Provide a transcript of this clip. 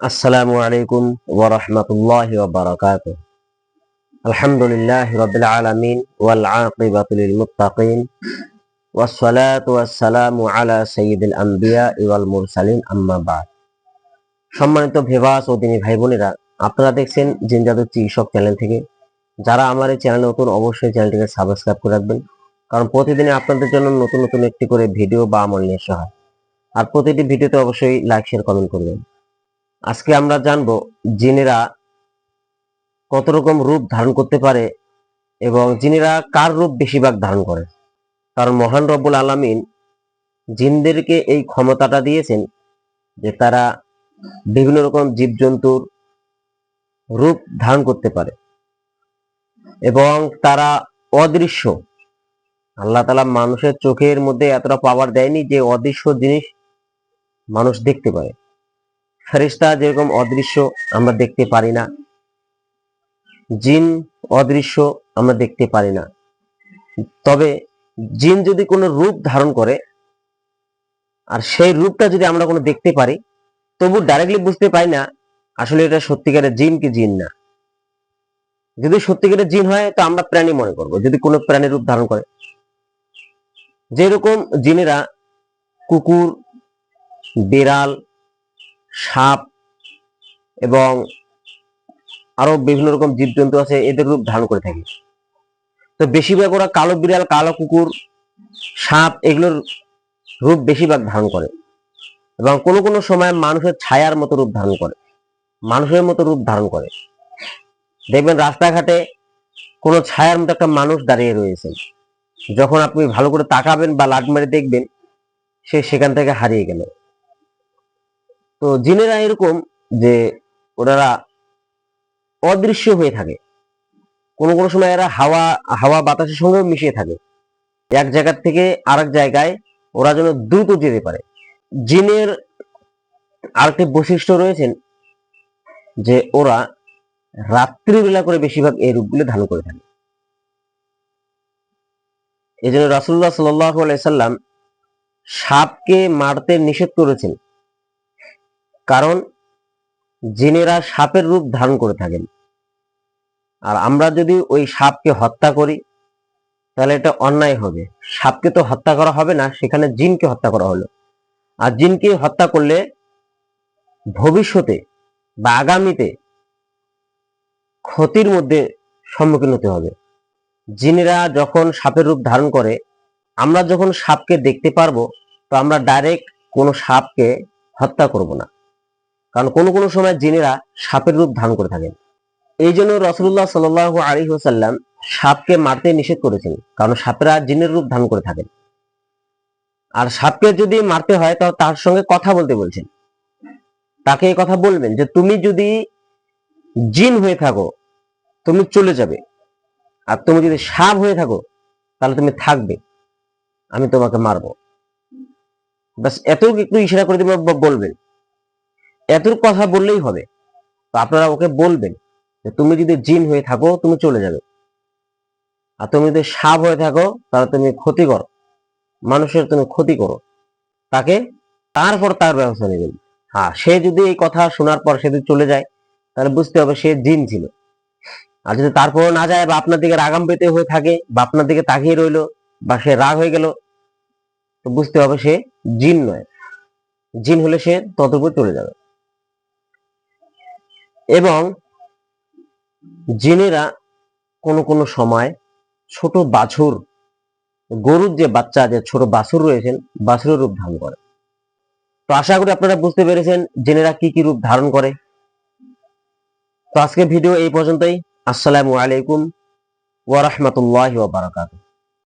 আসসালামু আলাইকুম ওয়া রাহমাতুল্লাহি ওয়া বারাকাতুহু। আলহামদুলিল্লাহি রাব্বিল আলামিন ওয়াল আকিবাতু লিল মুত্তাকিন ওয়াস সালাতু ওয়াস সালামু আলা সাইয়্যিদিল আমবিয়া ওয়াল মুরসালিন, আম্মা বাদ। সম্মানিত ভিভাস ও দিনী ভাই বোনেরা আপনারা দেখছেন জিনজাদু চিকিৎসক চ্যানেল থেকে। যারা আমার এই চ্যানেল নতুন, অবশ্যই চ্যানেলটিকে সাবস্ক্রাইব করে রাখবেন। কারণ প্রতিদিন আপনাদের জন্য নতুন নতুন একটি করে ভিডিও বা আমল নিয়ে আসা হয়। আর প্রতিটি ভিডিওতে অবশ্যই লাইক শেয়ার কমেন্ট করবেন। আজকে আমরা জানব জিনেরা কত রকম রূপ ধারণ করতে পারে এবং জিনেরা কার রূপ বেশিরভাগ ধারণ করে? কারণ মহান রব্বুল আলামিন জিনদেরকে এই ক্ষমতাটা দিয়েছেন যে তারা বিভিন্ন রকম জীবজন্তুর রূপ ধারণ করতে পারে এবং তারা অদৃশ্য। আল্লাহ তালা মানুষের চোখের মধ্যে এতটা পাওয়ার দেয়নি যে অদৃশ্য জিনিস মানুষ দেখতে পারে। ফেরিস্তা যেরকম অদৃশ্য আমরা দেখতে পারি না, জিন অদৃশ্য আমরা দেখতে পারি না। তবে জিন যদি কোনো রূপ ধারণ করে, আর সেই রূপটা যদি আমরা কোনো দেখতে পারি, তবু ডাইরেক্টলি বুঝতে পারি না আসলে এটা সত্যিকারের জিন কি জিন না। যদি সত্যিকারের জিন হয়, তো আমরা প্রাণী মনে করব, যদি কোনো প্রাণীর রূপ ধারণ করে। যেরকম জিনেরা কুকুর, বিড়াল সাপ এবং আরও বিভিন্ন রকম জীবজন্তু আছে, এদের রূপ ধারণ করে থাকে। তো বেশিরভাগ ওরা কালো বিড়াল, কালো কুকুর, সাপ, এগুলোর রূপ বেশিরভাগ ধারণ করে। এবং কোনো কোনো সময় মানুষের ছায়ার মতো রূপ ধারণ করে। মানুষের মতো রূপ ধারণ করে। দেখবেন রাস্তাঘাটে কোনো ছায়ার মতো একটা মানুষ দাঁড়িয়ে রয়েছে। যখন আপনি ভালো করে তাকাবেন বা লাট মেরে দেখবেন, সে সেখান থেকে হারিয়ে গেল। তো জিনেরা এরকম যে ওনারা অদৃশ্য হয়ে থাকে। কোনো কোনো সময় এরা হাওয়া হাওয়া বাতাসের সঙ্গেও মিশিয়ে থাকে। এক জায়গা থেকে আরেক জায়গায় ওরা যেন দ্রুত যেতে পারে। জিনের আরেকটি বৈশিষ্ট্য রয়েছেন যে ওরা রাত্রিবেলা করে বেশিরভাগ এই রূপগুলো ধারণ করে থাকে। এই জন্য রাসুল্লাহ সাল্লাম সাপকে মারতে নিষেধ করেছেন। কারণ জিনেরা সাপের রূপ ধারণ করে থাকেন। আর আমরা যদি ওই সাপকে হত্যা করি, তাহলে এটা অন্যায় হবে। সাপকে তো হত্যা করা হবে না, সেখানে জিনকে হত্যা করা হলো। আর জিনকে হত্যা করলে ভবিষ্যতে বা আগামীতে ক্ষতির মধ্যে সম্মুখীন হতে হবে। জিনেরা যখন সাপের রূপ ধারণ করে, আমরা যখন সাপকে দেখতে পারব, তো আমরা ডাইরেক্ট কোনো সাপকে হত্যা করব না। কারণ কোনো কোনো সময় জিনেরা সাপের রূপ ধারণ করে থাকেন। এই জন্য রসুল্লাহ সাল আলী ওসাল্লাম সাপকে মারতে নিষেধ করেছেন, কারণ সাপেরা জিনের রূপ ধারণ করে থাকেন। আর সাপকে যদি মারতে হয় তাহলে তার সঙ্গে কথা বলতে বলছেন। তাকে এই কথা বলবেন যে, তুমি যদি জিন হয়ে থাকো, তুমি চলে যাবে। আর তুমি যদি সাপ হয়ে থাকো, তাহলে তুমি থাকবে। আমি তোমাকে মারবো। বাস এতটুকু একটু ইশারা করে দিবেন বা বলবেন। এতটুকু কথা বললেই হবে। তো আপনারা ওকে বলবেন তুমি যদি জিন হয়ে থাকো, তুমি চলে যাবে। আর তুমি যদি সাপ হয়ে থাকো, তাহলে তুমি ক্ষতি করো। মানুষের তুমি ক্ষতি করো। তাকে তারপর তার ব্যবস্থা নেবেন। হ্যাঁ সে যদি এই কথা শোনার পর সে যদি চলে যায়, তাহলে বুঝতে হবে সে জিন ছিল। আর যদি তারপরও না যায় বা আপনার দিকে রাগাম পেতে হয়ে থাকে বা আপনার দিকে তাকিয়ে রইল বা সে রাগ হয়ে গেল, তো বুঝতে হবে সে জিন নয়। জিন হলে সে ততপুর চলে যাবে। এবং জিনেরা কোনো কোনো সময় ছোট বাছুর, গরুর যে বাচ্চা, যে ছোট বাছুর রয়েছেন, বাছুরের রূপ ধারণ করে। তো আশা করি আপনারা বুঝতে পেরেছেন জেনেরা কি কি রূপ ধারণ করে। তো আজকে ভিডিও এই পর্যন্তই। আসসালামু আলাইকুম ওয়া বারাকাতুহু।